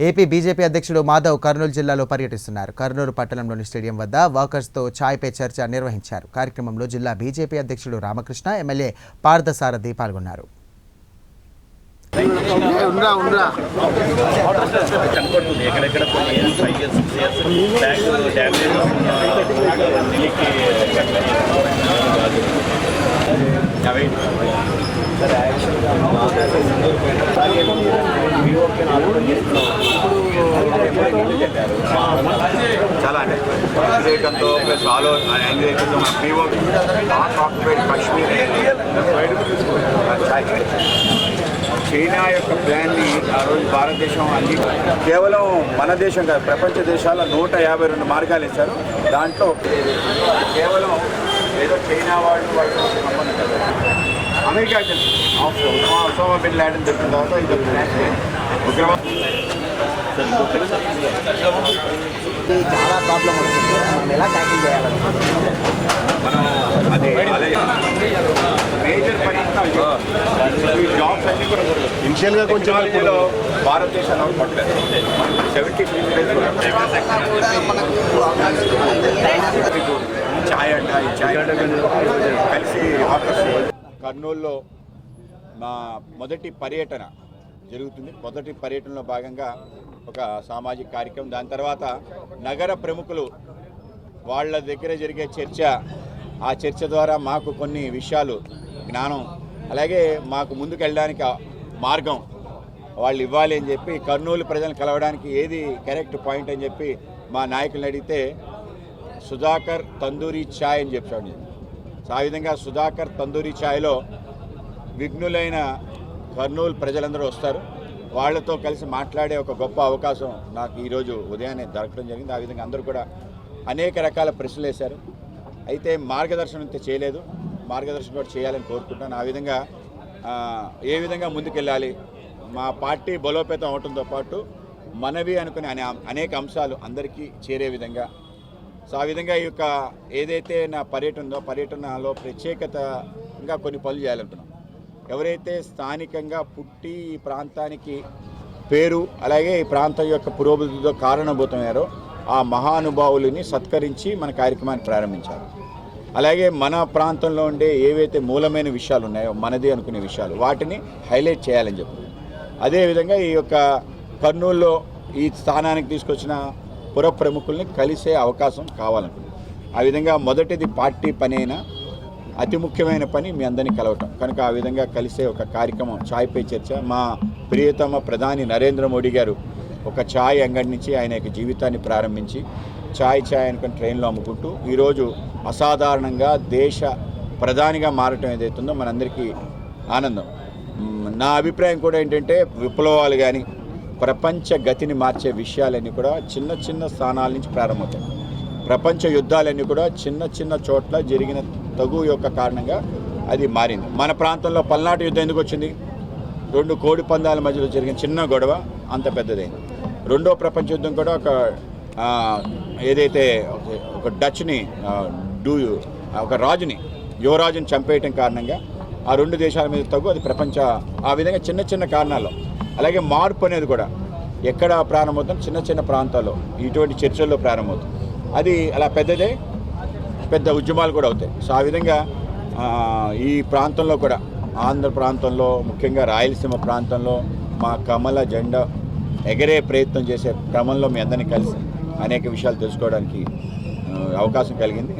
AP BJP అధ్యక్షుడు మాధవ్ కర్నూలు జిల్లాలో పర్యటిస్తున్నారు. కర్నూలు పట్టణంలోని స్టేడియం వద్ద వాకర్స్తో ఛాయ్ పే చర్చ నిర్వహించారు. కార్యక్రమంలో జిల్లా బీజేపీ అధ్యక్షుడు రామకృష్ణ ఎమ్మెల్యే పార్థసారథి పాల్గొన్నారు. చాలా అంటే ప్లస్ ఆలో యాంగ్జైటీతో మా పీఓ ఆక్యుపైడ్ కాశ్మీర్ చైనా యొక్క ప్లాన్ని ఆ రోజు భారతదేశం అన్ని కేవలం మన దేశం కాదు ప్రపంచ దేశాల నూట యాభై రెండు మార్గాలు ఇచ్చారు. దాంట్లో కేవలం ఏదో చైనా వాళ్ళు వాళ్ళు సంబంధం అమెరికా తెలుసు ఒసామా బిన్ లాడెన్ చెప్పిన తర్వాత ఇది ఉగ్రవాదం ఇది చాలా ప్రాబ్లం అవుతుంది. మనం ఎలా ట్యాకిల్ చేయాలనుకుంటున్నాం మనం అదే. అలాగే మేజర్ పరిస్థితులు ఈ జాబ్స్ అన్ని కూడా ఇనిషియల్గా కొంచెం ఇప్పుడు పట్టలేదు సెవెంటీ ఛాయ్ అడ్డ ఈ ఛాయ్ అడ్డ కలిసి ఆఫీస్ కర్నూలులో మా మొదటి పర్యటన జరుగుతుంది. మొదటి పర్యటనలో భాగంగా ఒక సామాజిక కార్యక్రమం. దాని తర్వాత నగర ప్రముఖులు వాళ్ళ దగ్గర జరిగే చర్చ. ఆ చర్చ ద్వారా మాకు కొన్ని విషయాలు జ్ఞానం. అలాగే మాకు ముందుకు వెళ్ళడానికి మార్గం వాళ్ళు ఇవ్వాలి అని చెప్పి కర్నూలు ప్రజలను కలవడానికి ఏది కరెక్ట్ పాయింట్ అని చెప్పి మా నాయకులను అడిగితే సుధాకర్ తందూరి ఛాయ్ అని చెప్పాడు. సో ఆ విధంగా సుధాకర్ తందూరి ఛాయ్లో విఘ్నులైన కర్నూలు ప్రజలందరూ వస్తారు. వాళ్ళతో కలిసి మాట్లాడే ఒక గొప్ప అవకాశం నాకు ఈరోజు ఉదయాన్నే దొరకడం జరిగింది. ఆ విధంగా అందరూ కూడా అనేక రకాల ప్రశ్నలు వేశారు. అయితే మార్గదర్శనం అయితే చేయలేదు. మార్గదర్శనం కూడా చేయాలని కోరుకుంటాను ఆ విధంగా ఏ విధంగా ముందుకెళ్ళాలి? మా పార్టీ బలోపేతం అవడంతో పాటు మనవి అనుకునే అనే అనేక అంశాలు అందరికీ చేరే విధంగా. సో ఆ విధంగా ఈ యొక్క ఏదైతే నా పర్యటన ఉందో పర్యటనలో ఇంకా కొన్ని పనులు చేయాలనుకున్నాను ఎవరైతే స్థానికంగా పుట్టి ఈ ప్రాంతానికి పేరు అలాగే ఈ ప్రాంతం యొక్క పురోభివృద్ధితో కారణభూతమయ్యారో ఆ మహానుభావులని సత్కరించి మన కార్యక్రమాన్ని ప్రారంభించారు. అలాగే మన ప్రాంతంలో ఉండే ఏవైతే మూలమైన విషయాలు ఉన్నాయో మనది అనుకునే విషయాలు వాటిని హైలైట్ చేయాలని చెప్పి అదేవిధంగా ఈ యొక్క కర్నూలులో ఈ స్థానానికి తీసుకొచ్చిన పుర ప్రముఖుల్ని కలిసే అవకాశం కావాలనుకుంది ఆ విధంగా మొదటిది పార్టీ పని అయినా అతి ముఖ్యమైన పని మీ అందరినీ కలవటం. కనుక ఆ విధంగా కలిసే ఒక కార్యక్రమం ఛాయ్పై చర్చ. మా ప్రియతమ ప్రధాని నరేంద్ర మోడీ గారు ఒక ఛాయ్ అంగడి నుంచి ఆయన యొక్క జీవితాన్ని ప్రారంభించి ఛాయ్ ఛాయ్ అనుకుని ట్రైన్లో అమ్ముకుంటూ ఈరోజు అసాధారణంగా దేశ ప్రధానిగా మారటం ఏదైతుందో మనందరికీ ఆనందం. నా అభిప్రాయం కూడా ఏంటంటే విప్లవాలు కానీ ప్రపంచ గతిని మార్చే విషయాలన్నీ కూడా చిన్న చిన్న స్థానాల నుంచి ప్రారంభమవుతాయి. ప్రపంచ యుద్ధాలన్నీ కూడా చిన్న చిన్న చోట్ల జరిగిన తగు యొక్క కారణంగా అది మారింది. మన ప్రాంతంలో పల్నాటి యుద్ధం ఎందుకు వచ్చింది? రెండు కోడి పందాల మధ్యలో జరిగిన చిన్న గొడవ అంత పెద్దదైంది రెండో ప్రపంచ యుద్ధం కూడా ఒక ఏదైతే ఒక- డచ్ని డూ ఒక రాజుని యువరాజుని చంపేయటం కారణంగా ఆ రెండు దేశాల మీద తగ్గు అది ప్రపంచ ఆ విధంగా చిన్న చిన్న కారణాలు అలాగే మార్పు అనేది కూడా ఎక్కడ ప్రారంభమవుతుంది చిన్న చిన్న ప్రాంతాల్లో ఇటువంటి చర్చల్లో ప్రారంభమవుతుంది. అది అలా పెద్దదే. పెద్ద ఉద్యమాలు కూడా అవుతాయి. సో ఆ విధంగా ఈ ప్రాంతంలో కూడా ఆంధ్ర ప్రాంతంలో ముఖ్యంగా రాయలసీమ ప్రాంతంలో మా కమల జెండా ఎగరే ప్రయత్నం చేసే క్రమంలో మీ అందరినీ కలిసి అనేక విషయాలు తెలుసుకోవడానికి అవకాశం కలిగింది.